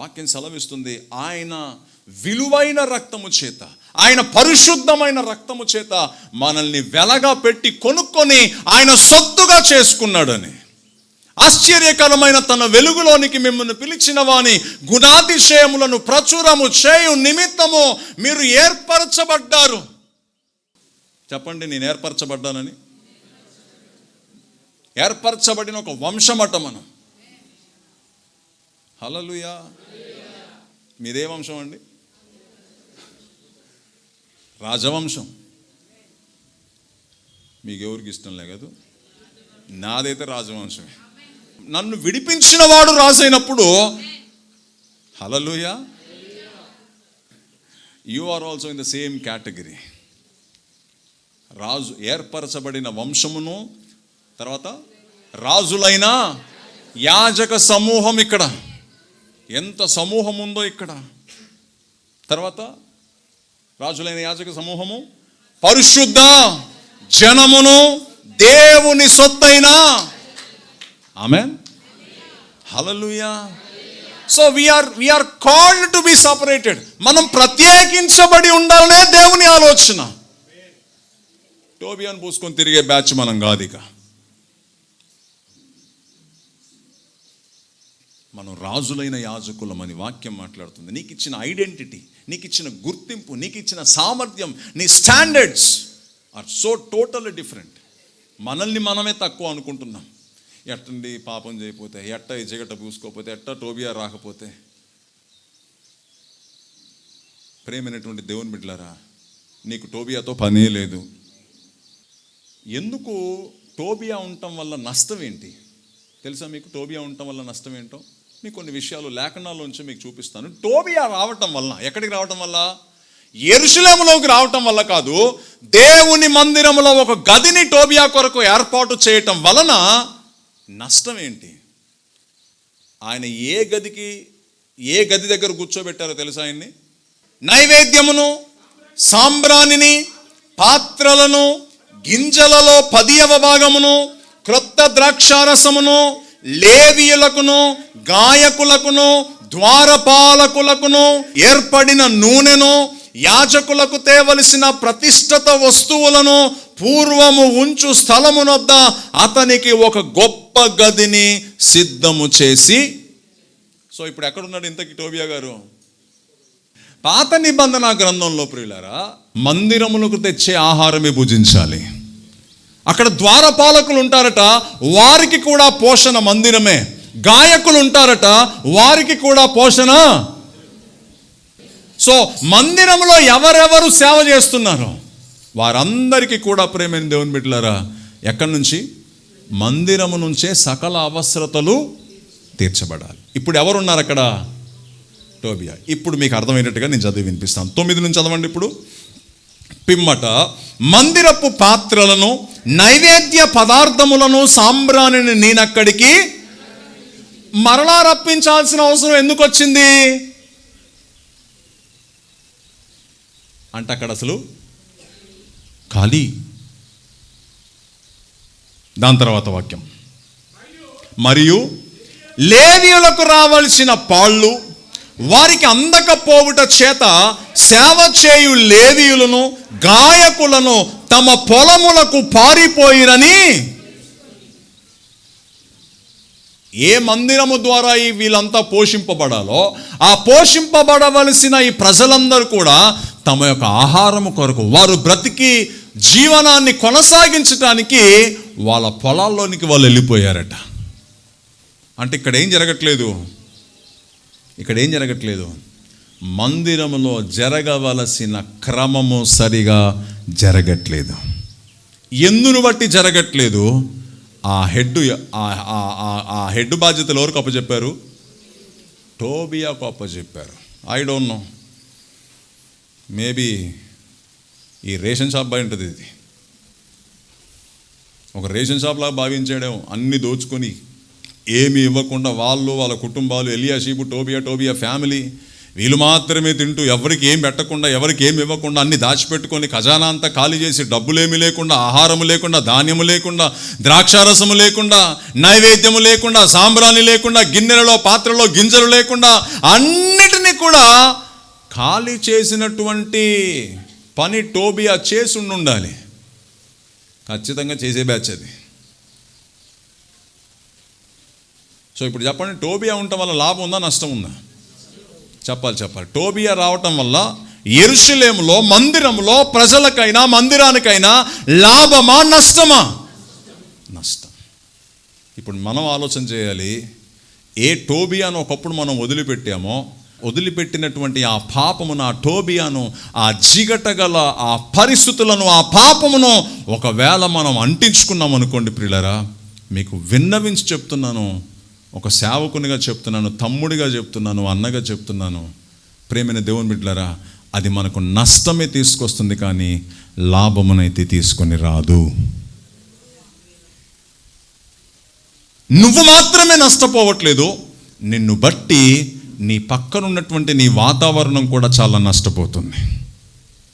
వాక్యం సెలవిస్తుంది. ఆయన విలువైన రక్తము చేత ఆయన పరిశుద్ధమైన రక్తము చేత మనల్ని వెలగా పెట్టి కొనుక్కొని ఆయన సొత్తుగా చేసుకున్నాడని ఆశ్చర్యకరమైన తన వెలుగులోనికి మిమ్మల్ని పిలిచిన వాని గుణాతిశయములను ప్రచురము చేయు నిమిత్తము మీరు ఏర్పరచబడ్డారు. చెప్పండి నేను ఏర్పరచబడ్డానని? ఏర్పరచబడిన ఒక వంశమట మనం. హలలుయా మీదే వంశం అండి రాజవంశం. మీకు ఎవరికి ఇష్టం లే కదా? నాదైతే రాజవంశమే. నన్ను విడిపించిన వాడు రాజైనప్పుడు hallelujah you are also in the same category రాజు ఏర్పరచబడిన వంశమును తర్వాత రాజులైన యాజక సమూహం ఇక్కడ. ఎంత సమూహం ఉందో ఇక్కడ. తర్వాత రాజులైన యాజక సమూహము పరిశుద్ధ జనమును దేవుని సొత్తైన. ఆమె hallelujah so we are we are called to be separated మనం ప్రత్యేకించబడి ఉండాలనే దేవుని ఆలోచన. టోబియాన్ పూసుకొని తిరిగే బ్యాచ్ మనం కాదు ఇక. మనం రాజులైన యాజకులమని వాక్యం మాట్లాడుతుంది. నీకు ఇచ్చిన ఐడెంటిటీ నీకు ఇచ్చిన గుర్తింపు నీకు ఇచ్చిన సామర్థ్యం నీ standards are so total different. మనల్ని మనమే తక్కువ అనుకుంటున్నాం. ఎట్టండి పాపం చేయకపోతే ఎట్ట ఎజగట పూసుకోకపోతే ఎట్ట టోబియా రాకపోతే? ప్రేమైనటువంటి దేవుని బిడ్డలారా నీకు టోబియాతో పనే లేదు. ఎందుకు టోబియా ఉండటం వల్ల నష్టం ఏంటి? తెలుసా మీకు టోబియా ఉండటం వల్ల నష్టం ఏంటో? మీకు కొన్ని విషయాలు లేఖనాల్లోంచి మీకు చూపిస్తాను. టోబియా రావటం వల్ల ఎక్కడికి రావటం వల్ల? ఎరుశలేములోకి రావటం వల్ల కాదు దేవుని మందిరములో ఒక గదిని టోబియా కొరకు ఏర్పాటు చేయటం వలన నష్టం ఏంటి? ఆయన ఏ గదికి ఏ గది దగ్గర కూర్చోబెట్టారో తెలుసా ఆయన్ని? నైవేద్యమును సాంబ్రాణిని పాత్రలను గింజలలో పదియవ భాగమును క్రొత్త ద్రాక్షారసమును లేవియులకును గాయకులకును ద్వారపాలకులకును ఏర్పడిన నూనెను యాజకులకు తేవలసిన ప్రతిష్టత వస్తువులను పూర్వము ఉంచు స్థలమునొద్ద అతనికి ఒక గొప్ప గదిని సిద్ధము చేసి సో ఇప్పుడు ఎక్కడున్నాడు ఇంతకి టోబియా గారు? పాత నిబంధన గ్రంథంలో ప్రియులారా మందిరములకు తెచ్చే ఆహారమే భుజించాలి. అక్కడ ద్వారపాలకులు ఉంటారట వారికి కూడా పోషణ మందిరమే. గాయకులు ఉంటారట వారికి కూడా పోషణ. సో మందిరంలో ఎవరెవరు సేవ చేస్తున్నారో వారందరికీ కూడా ప్రేమైన దేవుని బిడ్డలారా ఎక్కడి నుంచి? మందిరము నుంచే సకల అవసరతలు తీర్చబడాలి. ఇప్పుడు ఎవరున్నారు అక్కడ? టోబియా. ఇప్పుడు మీకు అర్థమయ్యేటట్టుగా నేను చదివి వినిపిస్తాను. తొమ్మిది నుంచి చదవండి ఇప్పుడు. పిమ్మట మందిరపు పాత్రలను నైవేద్య పదార్థములను సాంబ్రాణిని నేనక్కడికి మరలా రప్పించాల్సిన అవసరం ఎందుకు వచ్చింది అంటే అక్కడ అసలు ఖాళీ. దాని తర్వాత వాక్యం. మరియు లేవీయులకు రావలసిన పాళ్ళు వారికి అందకపోవుట చేత సేవ చేయు లేవీయులను గాయకులను తమ పొలములకు పారిపోయిరని. ఏ మందిరము ద్వారా ఈ వీళ్ళంతా పోషింపబడాలో ఆ పోషింపబడవలసిన ఈ ప్రజలందరూ కూడా తమ యొక్క ఆహారము కొరకు వారు బ్రతికి జీవనాన్ని కొనసాగించటానికి వాళ్ళ పొలాల్లోనికి వాళ్ళు వెళ్ళిపోయారట. అంటే ఇక్కడ ఏం జరగట్లేదు? ఇక్కడ ఏం జరగట్లేదు. మందిరములో జరగవలసిన క్రమము సరిగా జరగట్లేదు. ఎందును బట్టి జరగట్లేదు? ఆ హెడ్ ఆ- హెడ్ బాధ్యతలు ఎవరికి అప్పచెప్పారు టోబియాకు అప్పచెప్పారు ఐ డోంట్ నో మేబీ ఈ రేషన్ షాప్ బై ఉంటుంది ఇది. ఒక రేషన్ షాప్ లాగా భావించాడేమో అన్ని దోచుకొని ఏమి ఇవ్వకుండా వాళ్ళు వాళ్ళ కుటుంబాలు ఎలియాషీబు టోబియా టోబియా ఫ్యామిలీ వీళ్ళు మాత్రమే తింటూ ఎవరికి ఏం పెట్టకుండా ఎవరికి ఏం ఇవ్వకుండా అన్ని దాచిపెట్టుకొని ఖజానా అంతా ఖాళీ చేసి డబ్బులేమి లేకుండా ఆహారము లేకుండా ధాన్యము లేకుండా ద్రాక్షారసము లేకుండా నైవేద్యము లేకుండా సాంబ్రాణి లేకుండా గిన్నెలలో పాత్రలో గింజలు లేకుండా అన్నిటినీ కూడా ఖాళీ చేసినటువంటి పని టోబియా చేసి ఉండాలి ఖచ్చితంగా చేసే బ్యాచ్ అది. సో ఇప్పుడు చెప్పండి టోబియా ఉండటం వల్ల లాభం ఉందా నష్టం ఉందా? చెప్పాలి చెప్పాలి. టోబియా రావటం వల్ల ఎరుషలేములో మందిరంలో ప్రజలకైనా మందిరానికైనా లాభమా నష్టమా? నష్టం. ఇప్పుడు మనం ఆలోచన చేయాలి ఏ టోబియాను ఒకప్పుడు మనం వదిలిపెట్టామో వదిలిపెట్టినటువంటి ఆ పాపమును ఆ టోబియాను ఆ జిగటగల ఆ పరిస్థితులను ఆ పాపమును ఒకవేళ మనం అంటించుకున్నాం అనుకోండి ప్రియులరా మీకు విన్నవించి చెప్తున్నాను. ఒక సేవకునిగా చెప్తున్నాను తమ్ముడిగా చెప్తున్నాను అన్నగా చెప్తున్నాను. ప్రేమైన దేవుని బిడ్డలరా అది మనకు నష్టమే తీసుకొస్తుంది కానీ లాభమునైతే తీసుకొని రాదు. నువ్వు మాత్రమే నష్టపోవట్లేదు నిన్ను బట్టి నీ పక్కనున్నటువంటి నీ వాతావరణం కూడా చాలా నష్టపోతుంది.